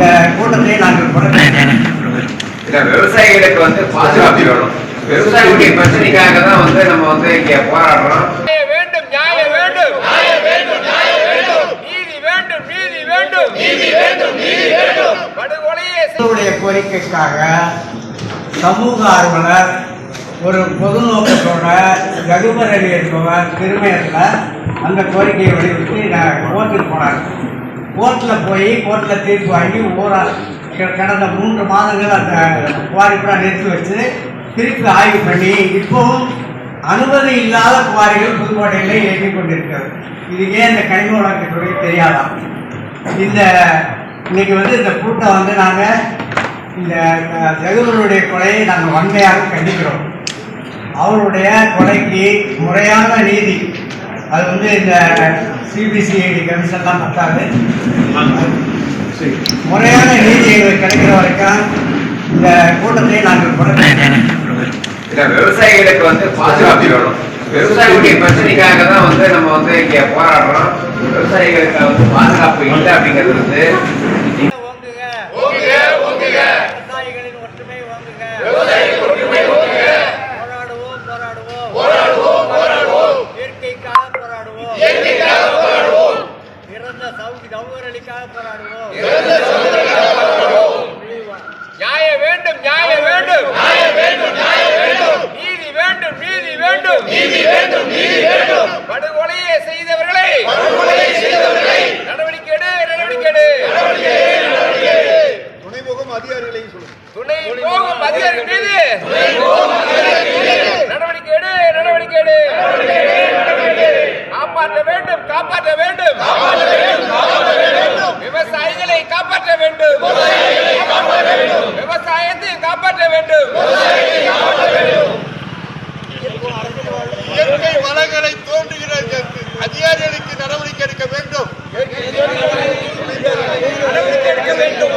இந்த கூட்டத்தை நாங்கள் இல்ல விவசாயிகளுக்கு வந்து பாதுகாப்பு வேணும். விவசாயிகளுடைய பிரச்சனைக்காக தான் வந்து நம்ம வந்து இங்க போராடுறோம். வேண்டும் நியாயம் வேண்டும். நீதி வேண்டும் நீதி வேண்டும். நீதி வேண்டும் நீதி வேண்டும். படுகொலையை கோரிக்கைக்காக சமூக ஆர்வலர் ஒரு பொது நோக்கத்தோட ரகுபர் அலி என்பவர் திருமையத்தில் அந்த கோரிக்கையை வலியுறுத்தி நான் கோர்ட்டுக்கு போனார். கோர்ட்டில் போய் கோர்ட்டில் தீர்ப்பு வாங்கி ஊரா கடந்த மூன்று மாதங்கள் அந்த குவாரிப்பா நிறுத்தி வச்சு திருப்பி ஆய்வு பண்ணி இப்போவும் அனுமதி இல்லாத குவாரிகள் புதுக்கோட்டையில் இயங்கிக் கொண்டிருக்கிறது. இது ஏன் இந்த கனிம வளர்க்கத்துறை தெரியாதான் இந்த இன்னைக்கு வந்து இந்த கூட்டம் வந்து நாங்கள் இந்த ஜெகவருடைய கொலையை நாங்கள் வன்மையாக கண்டிக்கிறோம். அவருடைய கொலைக்கு முறையான நீதி அது வந்து இந்த சிபிசிஐடி கமிஷன்லாம் பத்தாது. முறையான நீதி எங்களுக்கு கிடைக்கிற வரைக்கும் இந்த கூட்டத்தை நாங்கள் இல்ல விவசாயிகளுக்கு வந்து பாதுகாப்பு வேணும். விவசாயிகளுடைய பிரச்சனைக்காக தான் வந்து நம்ம வந்து இங்க போராடுறோம். விவசாயிகளுக்கு வந்து பாதுகாப்பு இல்லை அப்படிங்கிறது வந்து சௌகரலிக்காக போராடுவோம். நியாயம் வேண்டும் வேண்டும் நியாயம் வேண்டும். வேண்டும் நீதி வேண்டும் நீதி வேண்டும். நீதி வேண்டும் நீதி வேண்டும் படுகொலையை செய்தவர்களை. படுகொலையை செய்தவர்களை நடவடிக்கை எடு நடவடிக்கை எடு. நடவடிக்கை நடவடிக்கை அதிகாரிகளையும் சொல்லுங்க. துணை போகும் அதிகாரி மீது. நடவடிக்கை எடு நடவடிக்கை எடு. காப்பாற்ற வேண்டும் காப்பாற்ற வேண்டும். விவசாயிகளை காப்பாற்ற வேண்டும். விவசாயத்தையும் காப்பாற்ற வேண்டும். இயற்கை வளங்களை தோன்றுகிற அதிகாரிகளுக்கு நடவடிக்கை எடுக்க வேண்டும். நடவடிக்கை எடுக்க வேண்டும்.